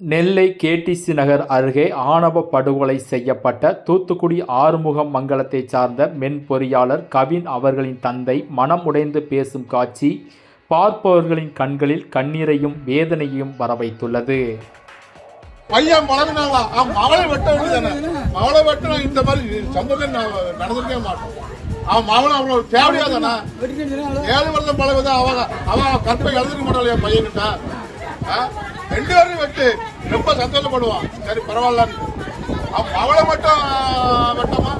நெல்லை KTC நகர் அருகே ஆணவ படுகொலை செய்யப்பட்ட தூத்துக்குடி ஆறுமுகம் மங்கலத்தைச் சார்ந்த மென் பொறியாளர் கவின் அவர்களின் தந்தை மனம் உடைந்து பேசும் காட்சி பார்ப்பவர்களின் கண்களில் கண்ணீரையும் வேதனையும் வரவைத்துள்ளது. பையன் அவன் மகளை வெட்ட வேண்டியதானே மகளை வெட்டினா இந்த மாதிரி சம்பவம் நான் நடந்திருக்கவே மாட்டோம் அவன் மகன் அவ்வளவு தேவையாதானே ஏழு வருஷம் பழகுது? அவன் அவன் கற்பை எழுதிக்க மாட்டாள் என் பையன்கிட்ட. ஆ? ரெண்டு பேரும் வெட்டு ரொம்ப சந்தோஷப்படுவான். சரி பரவாயில்லன்னு அவன் மட்டும் வெட்டமா?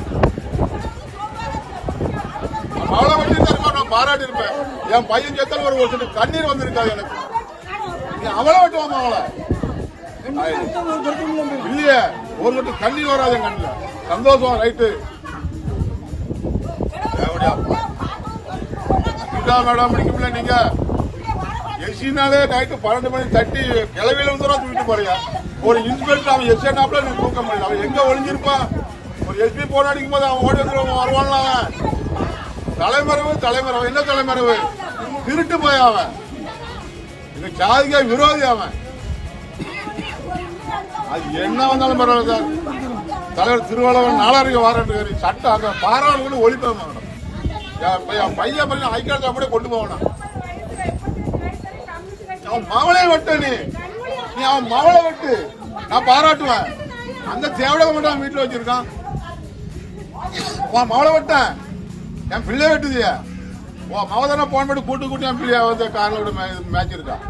அவளை மட்டும் தருமா? நான் பாராட்டி இருப்பேன். என் பையன் செத்தாலும் ஒரு ஒரு கண்ணீர் வந்திருக்காது எனக்கு. நீ அவளை வெட்டுவாமா அவளை? இல்லையே ஒரு மட்டும் கண்ணீர் வராது என் கண்ணில். சந்தோஷம் ரைட்டு. மேடம் முடிக்கல நீங்க. எஸ்சினாலே நைட்டு பன்னெண்டு மணி தட்டி கிளவியில வந்து தூக்கிட்டு போறியா? ஒரு இன்ஸ்பெக்டர் அவன் எஸ்ஏ நாப்ல நீ தூக்க முடியல. அவன் எங்க ஒளிஞ்சிருப்பான் ஒரு எஸ்பி போன அடிக்கும் போது அவன் ஓடி வந்து வருவான்ல அவன். தலைமறைவு தலைமறைவு. என்ன தலைமறைவு? திருட்டு போய் அவன். இது சாதிக்க விரோதி அவன். அது என்ன வந்தாலும் பரவாயில்ல சார். தலைவர் திருவள்ளுவர் நாலாயிரம் வாரண்ட் சட்டம் அந்த பாராளுக்கு ஒழிப்பேன் மேடம் என் பையன் என் பையன் பையன் ஹைகோர்ட் அப்படியே கொண்டு போகணும் அவன் மவளை வெட்டு நீ. நீ அவன் மவளை வெட்டு. நான் பாராட்டுவேன். அந்த தேவடை மட்டும் அவன் வீட்டில் வச்சிருக்கான். உன் மவளை வெட்டேன் என் பிள்ளை வெட்டுதியா. உன் மவ தானே போன் பண்ணி கூட்டு கூட்டி என் பிள்ளையா வந்து காரில் விட மேய்ச்சிருக்கான்.